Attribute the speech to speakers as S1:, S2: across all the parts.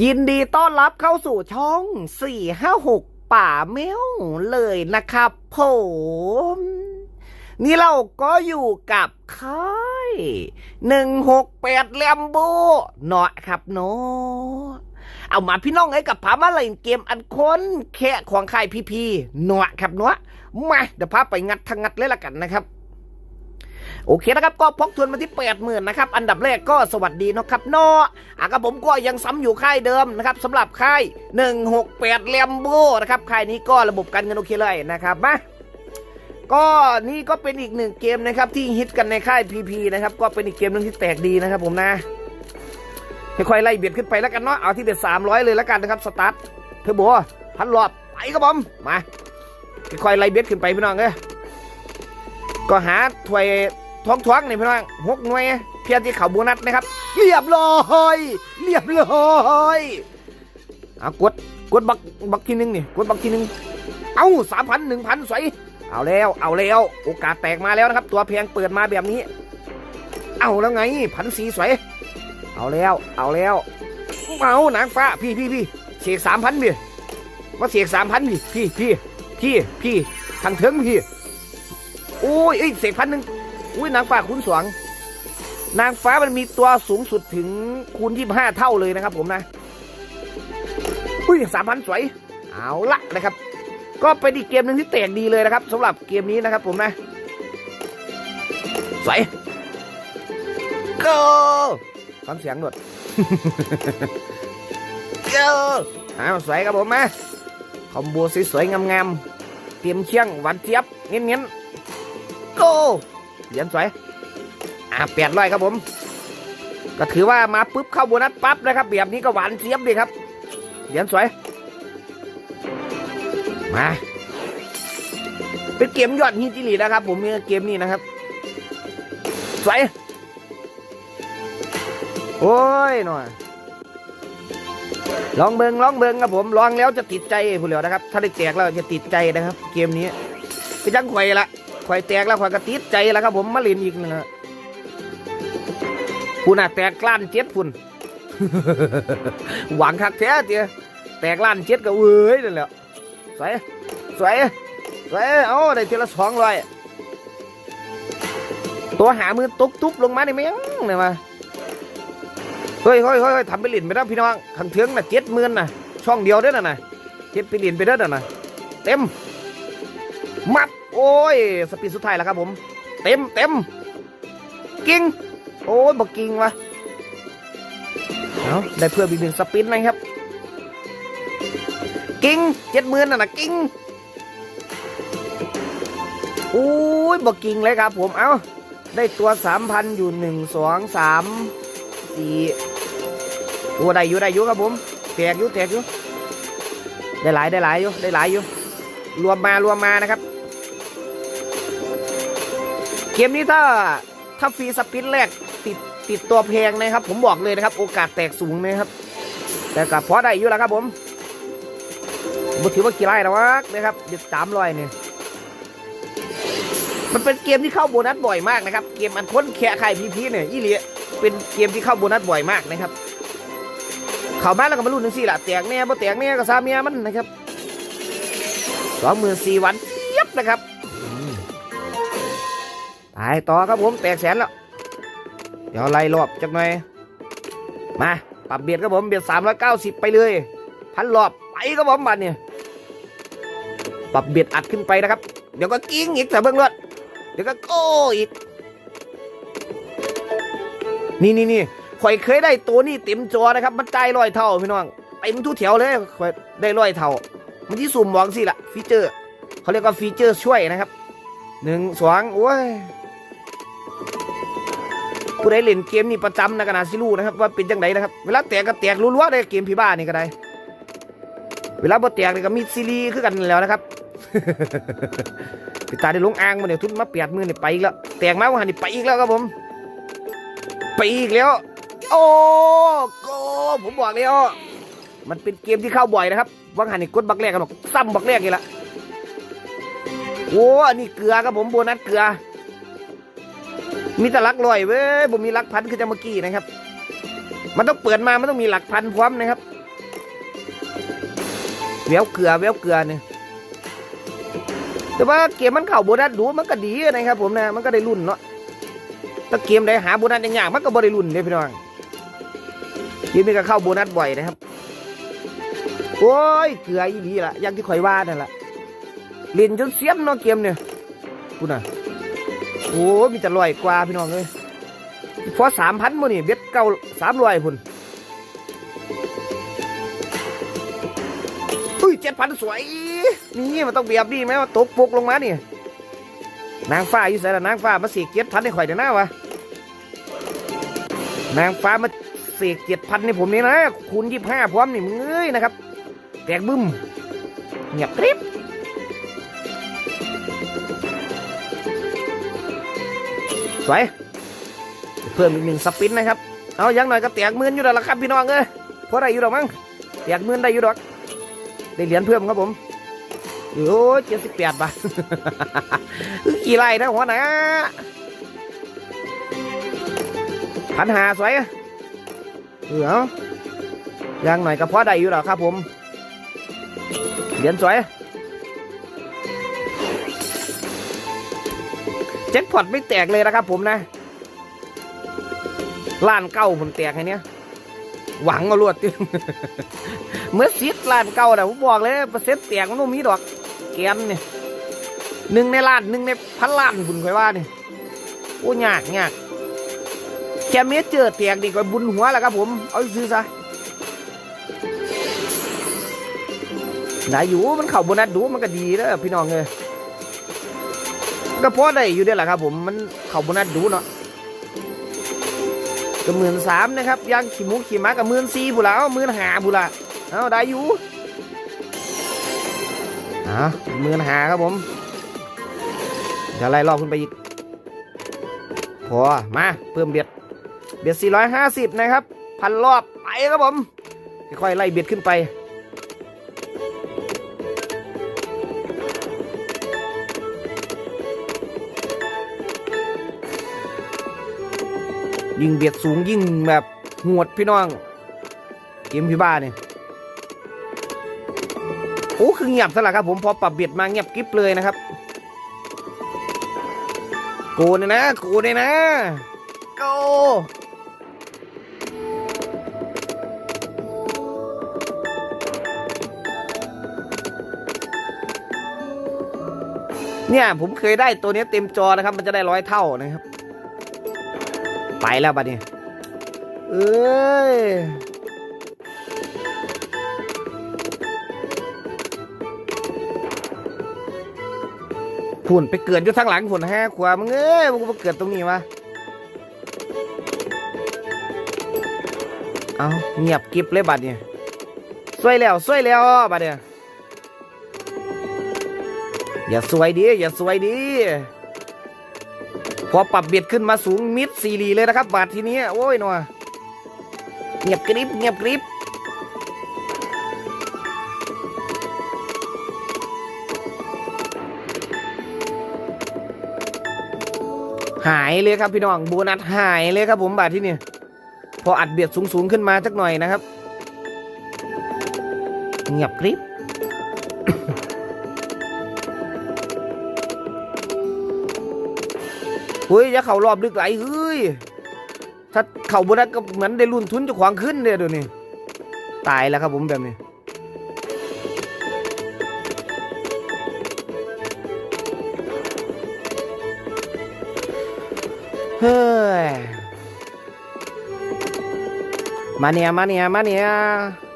S1: ยินดีต้อนรับเข้าสู่ช่อง 456 ป่าแมวเลยนะครับผม นี่เราก็อยู่กับค่าย168แลมโบเนาะครับเนาะเอามาพี่น้องไอ้กับพามาเล่นเกมอันค้นแค่ของค่ายพีพีเนาะครับเนาะมาเดี๋ยวพาไปงัดทางงัดเลยละกันนะครับ โอเคนะครับก็พกทุนมาที่แปดหมื่นนะครับอันดับแรกก็สวัสดีนะครับเนาะอะกับผมก็ยังซ้ำอยู่ค่ายเดิมนะครับสำหรับค่าย 168แลมโบนะครับค่ายนี้ก็ระบบการเงินโอเคเลยนะครับมาก็นี่ก็เป็นอีกหนึ่งเกมนะครับที่ฮิตกันในค่าย PP นะครับก็เป็นอีกเกมหนึงที่แตกดีนะครับผมนะค่อยๆไล่เบียดขึ้นไปแล้วกันเนาะเอาที่เบ็ดสามร้อยเลยแล้วกันนะครับสตาร์ทเทอร์โบพันรอบไปครับผมมาค่อยๆไล่เบียดขึ้นไปพี่น้องเอ้ยก็หาถ้วย ท้องท้องๆนี่พี่น้องหกหน่วยเพียงที่เขาโบนัสนะครับ เรียบร้อยเรียบร้อยเอากดกดบักบักทีหนึงนี่กดบักทีหนึงเอาสามพันหนึ่งพันสวยเอาแล้วเอาแล้วโอกาสแตกมาแล้วนะครับ ตัวแพงเปิดมาแบบนี้ เอาแล้วไงพันสีสวยเอาแล้วเอาแล้วเอานางฟ้าพี่พี่พี่เสกสามพันพี่มาเสกสามพันพี่พี่พี่พี่พี่ทางเถิงพี่โอ้ยเอ้ยเสกพันหนึ่ง อุ้ยนางฟ้าคูณสองนางฟ้ามันมีตัวสูงสุดถึงคูณยี่ห้าเท่าเลยนะครับผมนะอุ้ยสามพันสวยเอาละนะครับ ก็เป็นอีกเกมหนึ่งที่แตกดีเลยนะครับสำหรับเกมนี้นะครับผมนะสวย go ฟังเสียงหนวด go เอาสวยครับผมมาคอมโบสวยๆงามๆเตรียมเชียงหวานเจี๊ยบเงี้ยนๆ go เหรียญสวย อ่าแปดร้อยครับผม ก็ถือว่ามาปุ๊บเข้าโบนัสปั๊บนะครับแบบนี้ก็หวานเจี๊ยบดีครับ เหรียญสวย มา เป็นเกมยอดฮิตจิลีนะครับ ผมเกมนี้นะครับ สวย โอ้ยหน่อยลองเบิงลองเบิงครับผมลองแล้วจะติดใจผู้เหลียวนะครับ ถ้าได้แตกแล้วจะติดใจนะครับ เกมนี้ไปจังไข่ละ ข่แตกแล้วข่ก็ติดใจแล้วครับผมมาเล่นอีกนะคุณน่ะแตกกล้านเจ็ดพุ่นหวังคักแท้เจียแตกล้านเจ็ดก็เว้ยนั่นแหละสวยสวยสวยเอาได้ทีละสองร้อยตัวหามือตุกตุบลงมาได้ไหมยังเนี่ยมาเฮ้ยเฮ้ยเฮ้ยเฮ้ยทำไปหลินไปแล้วพี่น้องขังเทืองน่ะเจ็ดหมื่นน่ะ ช่องเดียวเด้อน่ะนะเจ็ดไปหลินไปเด้อน่ะนะเต็มมัด โอ้ย สปีดสุดท้ายแล้วครับผม เต็มเต็มกิ้ง โอ้ยบอกกิ้งวะเอาได้เพิ่มอีกหนึ่งสปินนะครับ กิ้งเจ็ดหมื่นน่ะนะกิ้งโอ้ยบอกกิ้งเลยครับผม เอาได้ตัวสามพันอยู่หนึ่งสองสามสี่ตัวได้อยู่ได้อยู่ครับผม แตกอยู่แตกอยู่ ได้หลายได้หลายอยู่ได้หลายอยู่ รวมมารวมมานะครับ เกมนี้ถ้าถ้าฟรีสปินแรกติดติดตัวแพงนะครับ ผมบอกเลยนะครับ โอกาสแตกสูงนะครับ แต่กับพอได้อยู่แล้วครับผมบุถือว่ากี่ไร่นะวะนะครับเด็ดสามร้อยเนี่ยมันเป็นเกมที่เข้าโบนัสบ่อยมากนะครับ เกมอันค้นแค่ไข่พีพีเนี่ยอีเลียเป็นเกมที่เข้าโบนัสบ่อยมากนะครับ เข้ามาแล้วก็มาลุ้นหนึ่งสี่ละแตกเนี่ยบ่แตกเนี่ยก็ซาเมียมันนะครับสองหมื่นสี่วันเย็บนะครับายต่อครับผมแตกแสนแล้ว เดี๋ยวไล่รอบจักหน่อย มา ปรับเบียดครับผมเบียดสามร้อยเก้าสิบไปเลย พันรอบไปครับผมบัดเนี่ยปรับเบียดอัดขึ้นไปนะครับ เดี๋ยวก็กิ้งอีกแต่เบื้องรถเดี๋ยวก็โก้อีก นี่นี่นี่ข่อยเคยได้ตัวนี่เต็มจอนะครับมันใจายร้อยเท่าพี่น้องเต็มทุกแถวเลยข่อยได้ร้อยเท่า มันที่สุ่มหวังสิละฟีเจอร์เขาเรียกว่าฟีเจอร์ช่วยนะครับหนึ่งสองโอ้ย ผู้ใดเล่นเกมนี่ประจำนะกันนาซิลูนะครับว่าเป็นจังไดนะครับเวลาแตกก็แตกรัวๆได้เกมพี่บ้านี่ก็ได้เวลาบ่แตกนี่ก็มีซีรีส์คือกันแล้วนะครับพี่ตาได้ลงอ่างมาเนี่ยทุนมาเปียดมือเนี่ไปอีกแล้วแตกมาว่าหันนี่ไปอีกแล้วครับผมไปอีกแล้ว โอ้โกผมบอกเลยอะมันเป็นเกมที่เข้าบ่อยนะครับว่างหันนี่กดบักแรกกันบอกซ้ำบักแรกอีกละโอ้อันนี้เกลือครับผมโบนัสเกลือ มีแต่ลักร้อยเว้ยผมมีลักพันคือจะเมื่อกี้นะครับ มันต้องเปิดมามันต้องมีหลักพันพร้อมนะครับแววเกลือแววเกลือเนี่ยแต่ว่าเกมมันเข่าโบนัสดูมันก็ดีนะครับ ผมนะมันก็ได้รุ่นเนาะถ้าเกมใดหาโบนัสอย่างๆมันก็บ่ได้รุ่นเลยพี่น้องเกมนี้ก็เข้าโบนัสบ่อยนะครับ โอ้ยเกลืออีดีละอย่างที่ข่อยว่านั่นแหละเล่นจนเสียมเนาะเกมเนี่ยพูดน่ะ โอ้มีแต่ลอยกว่าพี่น้องเลยพอสามพันโมนี่เบ็ดเก้าสามร้อยพุ่นอุ้ยเจ็ดพันสวย นี่มันต้องเบียบดีไหมว่าตกปกลงมาเนี่ยนางฟ้าอยู่ใส่ละนางฟ้ามาเสกเจ็ดพันให้ข่อยเดี๋ยวนะวะนางฟ้ามาเสกเจ็ดพันให้ผมนี่นะคูณยี่ห้าพร้อมนี่มึงเอ้ยนะครับ แตกบึ้มเงียบกริบ สวยเพิ่มอีกหนึ่งสปินนะครับ เอายังหน่อยก็แตกหมื่นอยู่แล้วล่ะครับพี่น้องเอ้ยเพราะอะไรอยู่หรอกมั้งแตกหมื่นได้อยู่ดอก ได้เหรียญเพิ่มครับผมโอ้ยเจ็ดสิบแปดบาทกี่ไรนะหัวหนะพันหาสวยเออเอายังหน่อยก็พอได้อยู่หรอครับผมเหรียญสวย แจ็คพอตไม่แตกเลยนะครับผมนะล้านเก้าผมแตกไงเนี้ยหวังเอาลวดเมื่อซิดล้านเก่าแต่ผมบอกเลยเปอร์เซ็นต์แตกมันต้องมีดอกแกนเนี่ยหนึ่งในล้านหนึ่งในพันล้านคุณคอยว่าเนี่ยโอ้ยากยากแค่เมตเจอแตกดีกว่าบุญหัวแล้วครับผม เอาซื้อซะได้อยู่มันเข่าโบนัสดูมันก็ดีแล้วพี่น้องเลย ก็พอได้อยู่เด้แหละครับ ผมมันเขาบนัสดูเนาะก็หมื่นสามนะครับยางขี่มูขี่ม้ากับหมื่นสี่บุละเอาหมื่นหาบุละเอาได้อยู่อ่าหมื่นหาครับผมจะไล่รอบขึ้นไปอีกพอมาเพิ่มเบียดเบียด450นะครับพันรอบไปครับผมค่อยๆไล่เบียดขึ้นไป ยิ่งเบียดสูงยิ่งแบบหวดพี่น้อง เกมพี่บ้าเนี่ยโอ้คือเงียบซะละครับผมพอปรับเบียดมาเงียบกริบเลยนะครับโกเนี่ยนะโกเนี่ยนะโกเนี่ยผมเคยได้ตัวนี้เต็มจอนะครับ มันจะได้ร้อยเท่านะครับ ไปแล้วบัดนี้ เอ้ยฝุ่นไปเกิดอยู่ทางหลังฝุ่นแห้ขวามึงเอ้ยมึงไปเกิดตรงนี้วะเอาเงียบกริบเลยบัดเนี่ยสวยแล้วสวยแล้วบัดเนี่ยอย่าสวยดิอย่าสวยดิ พอปรับเบียดขึ้นมาสูงมิดซีรีเลยนะครับ บาททีนี้โอ้ยหนัวเงียบกริบเงียบกริบหายเลยครับพี่น้องโบนัสหายเลยครับผมบาทที่นี่พออัดเบียดสูงๆขึ้นมาสักหน่อยนะครับเงียบกริบ เฮ้ยอย่าเข่ารอบลึกไหลเฮ้ยถ้าเข่าบนัสก็เหมือนได้รุ่นทุนจะขวางขึ้นเลยเดี๋ยวนี้ตายแล้วครับผมแบบนี้เฮ้ยมาเนี่ยมาเนี่ยมาเนี่ย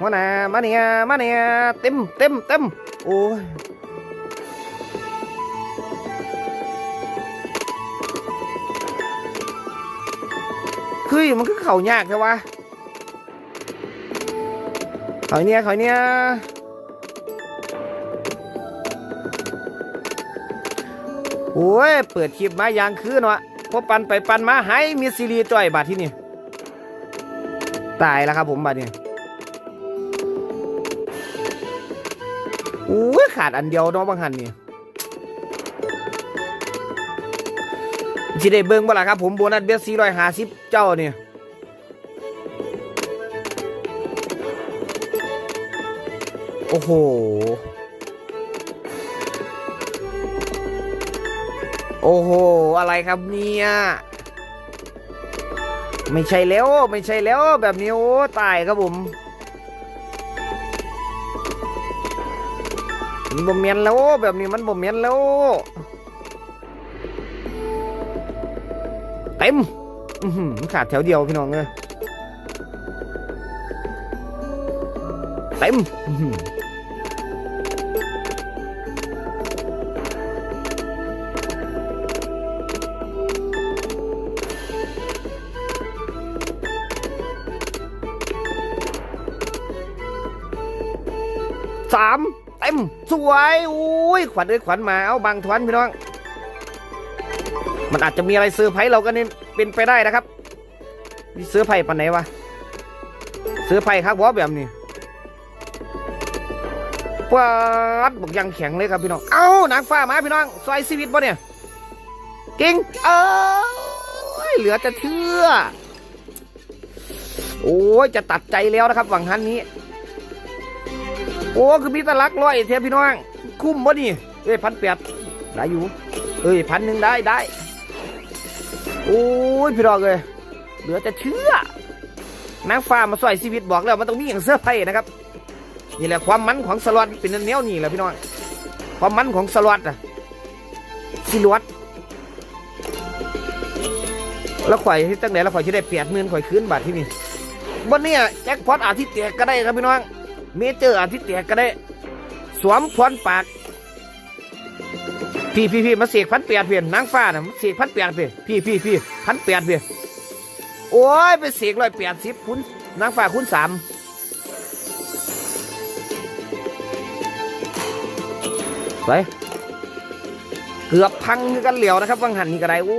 S1: หัวหน้ามาเนี่ยมาเนี่ยเต็มเต็มเต็มโอ้ย เฮ้ยมันก็เข่ายากใช่วะเขาเนี่ยเขาเนี่ยโอ้ย เปิดคลิปมายางคืนวะพอปันไปปันมาให้มีซีรีส์จ่อยบาทที่นี่ตายแล้วครับผมบาทนี้โอ้ยขาดอันเดียวเน้องบางหันนี่ สิได้เบิ่งบ่ล่ะครับผมโบนัสเบียสี่ร้อยห้าสิบเจ้าเนี่ยโอ้โห โอ้โห อะไรครับเนี่ย ไม่ใช่แล้ว ไม่ใช่แล้ว แบบนี้โอ้ตายครับผมมันบ่เมียนแล้ว แบบนี้มันบ่เมียนแล้ว เต็มอือหือขาดแถวเดียวพี่น้องเอ้ยเต็มอื้อหือสามเต็มสวย อุ้ย ขวัญเอ้ยขวัญมา เอาบางทวนพี่น้อง มันอาจจะมีอะไรเซอร์ไพรส์เราก็นี่เป็นไปได้นะครับมีเซอร์ไพรส์ปันไหนวะเซอร์ไพรส์ครับวอแบบนี้ปาดบอกยังแข็งเลยครับพี่น้อง เอ้านางฟ้ามาพี่น้องซอยชีวิตบ่เนี่ยเก่งเอ้ยเหลือจะเชื่อ โอ้ยจะตัดใจแล้วนะครับหวังฮันนี้ โอ้คือมีตะลักร้อยเทียพี่น้อง คุ้มบ่นี่เอ้ยพันแปดได้อยู่ เอ้ยพันหนึ่งได้ได้ โอ้ยพี่น้องเลยเหลือจะเชื่อนางฟ้ามาสวยชีวิตบอกแล้วมันต้องมีอย่างเสื้อไผ่นะครับนี่แหละความมันของสล็อตเป็นแนวนี่แหละพี่น้องความมันของสล็อตอะสิลวดแล้วข่อยที่ตั้งแต่แล้วข่อยจะได้เปียดหมื่นข่อยคืนบาทที่นี่บนนี้แจ็คพอตอาทิตย์แตกก็ได้ครับพี่น้องเมเจอร์อาทิตย์แตกก็ได้ สวมพรปาก พี่พี่พี่มาเสกพันเปียดเพียนนางฟ้าน่ะมาเสกพันเปียดเพียนพี่พี่พี่พันเปียดเพียนโอ้ยไปเสกร้อยแปดสิบคุณนางฟ้าคุณสามไปเกือบพังกันเหลียวนะครับวังหันนี่ก็ได้โอ้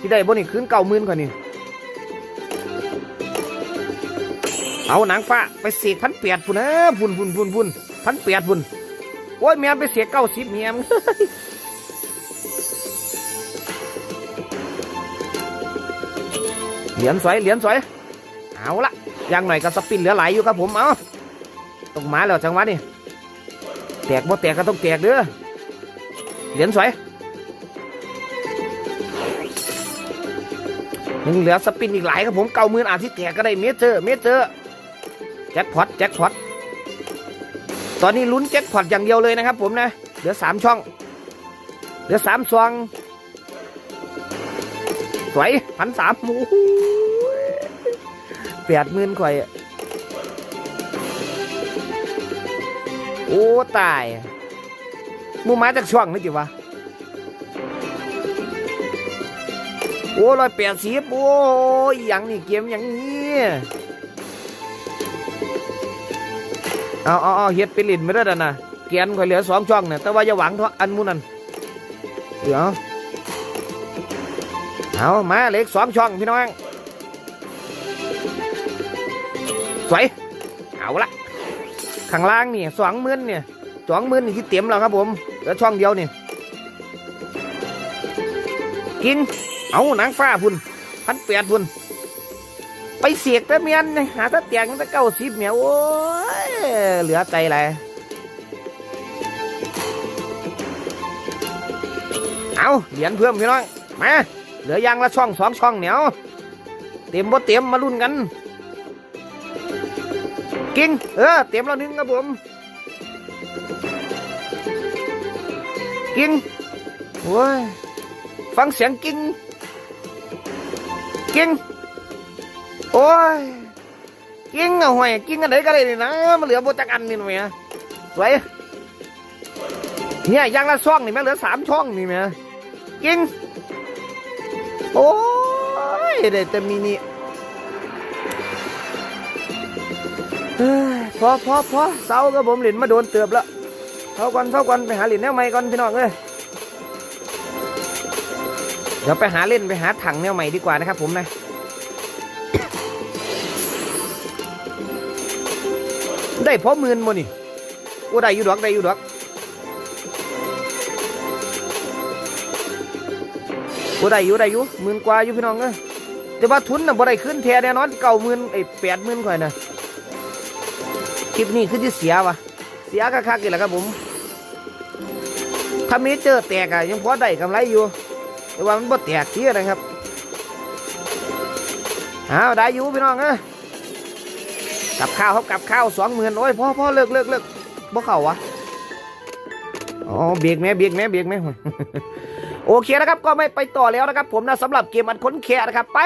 S1: ที่ได้บนนี่คืนเก่ามื่นกว่านี่เอานางฟ้าไปเสกพันเปียดพุ่นนะพุ่นพุ่นพุ่นพุ่นพันเปียดพุ่นโอ้ยเมียไปเสียเก้าสิบเมียม เหรียญสวยเหรียญสวย เอาละยังหน่อยก็สปินเหลือหลายอยู่ครับผมเอาต้องมาแล้วจังหวะนี่แตกบ่แตกก็ต้องแตกเด้อเหรียญสวยยังเหลือสปินอีกหลายครับผมเก้าหมื่นอาทิตย์แตกก็ได้เมเจอร์เมเจอร์แจ็คพอตแจ็คพอตตอนนี้ลุ้นแจ็คพอตอย่างเดียวเลยนะครับผมนะเหลือสามช่อง เหลือสามซอง สวยพันสามโอ้โหแปดหมื่นข่อยอะโอ้ ตายมูมาจากช่วงนี่จิวะ โอ้ร้อยแปดสิบโอ้ยอย่างนี่เกมอย่างนี้เอาเอาเอาเฮ็ดไปลินไม่ได้แล้วนะแกนข่อยเหลือสองช่องเนี่ยแต่ว่าอย่าหวังเท่าอันมูนั่นเดี๋ยว เอามาเล็กสองช่องพี่น้อง สวย เอาละข้างล่างนี่สองมื่นเนี่ยสองมื่นนี่ที่เต็มแล้วครับผมเหลือช่องเดียวนี่กินเอาหนังฟ้าพุ่นพันแปดพุ่นไปเสียกตะเมียนหาตะเตียงตะเก้าสิบเนี่ยโอ้ยเหลือใจไรเอาเหรียญเพิ่มพี่น้องมา เหลือยางละช่องสองช่องเหนียวเต็มบ่เต็มมาลุ้นกัน กิ้งเออเต็มแล้วนึงครับผม กิ้งโอ้ยฟังเสียงกิ้งกิ้งโอ้ยกิ้งเอาห่วยกิ้งอันไหนก็ได้นี่นะมันเหลือโบจักอันนี่หน่อยสวยเนี่ยยางละช่องนี่แม่เหลือสามช่องนี่แม่กิ้ง โอ้ยเดี๋ยวจะมีนี่เฮ้ยพอพอพอเสาก็ผมเหรียญมาโดนเตือบแล้วเท่ากันเท่ากันไปหาเหรียญแนวใหม่ก่อนพี่น้องเอ้ยเดี๋ยวไปหาเล่นไปหาถังแนวใหม่ดีกว่านะครับผมนะได้พอหมื่นโมนี่โอ้ได้อยู่ดอกได้อยู่ดอก บ่ได้อยู่ได้อยู่หมื่นกว่าอยู่พี่น้องเอ้ยแต่ว่าทุนน่ะบ่ได้ขึ้นแท้แน่นอนเก้าหมื่นไอ้แปดหมื่นข่อยน่ะคลิปนี้คือที่เสียวะเสียคักๆอีกแล้วครับผมถ้ามีเจอแตกอะยังพอได้กำไรอยู่ แต่ว่ามันบ่แตกเที่ยนะครับอ้าวได้อยู่พี่น้องเอ้ยกับข้าวครับกับข้าวสองหมื่นโอ้ยพ่อพ่อเลิกเลิกเลิกบ่เข้าวะอ๋อเบรกแม่เบรกแม่เบรกแม่ โอเคนะครับก็ไม่ไปต่อแล้วนะครับผมนะสำหรับเกมอันค้นแค่นะครับไป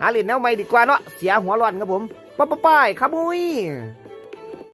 S1: หาเหรียญแนวใหม่ดีกว่าเนาะเสียหัวร้อนครับผมป้าป้าป้ายครับมุ้ย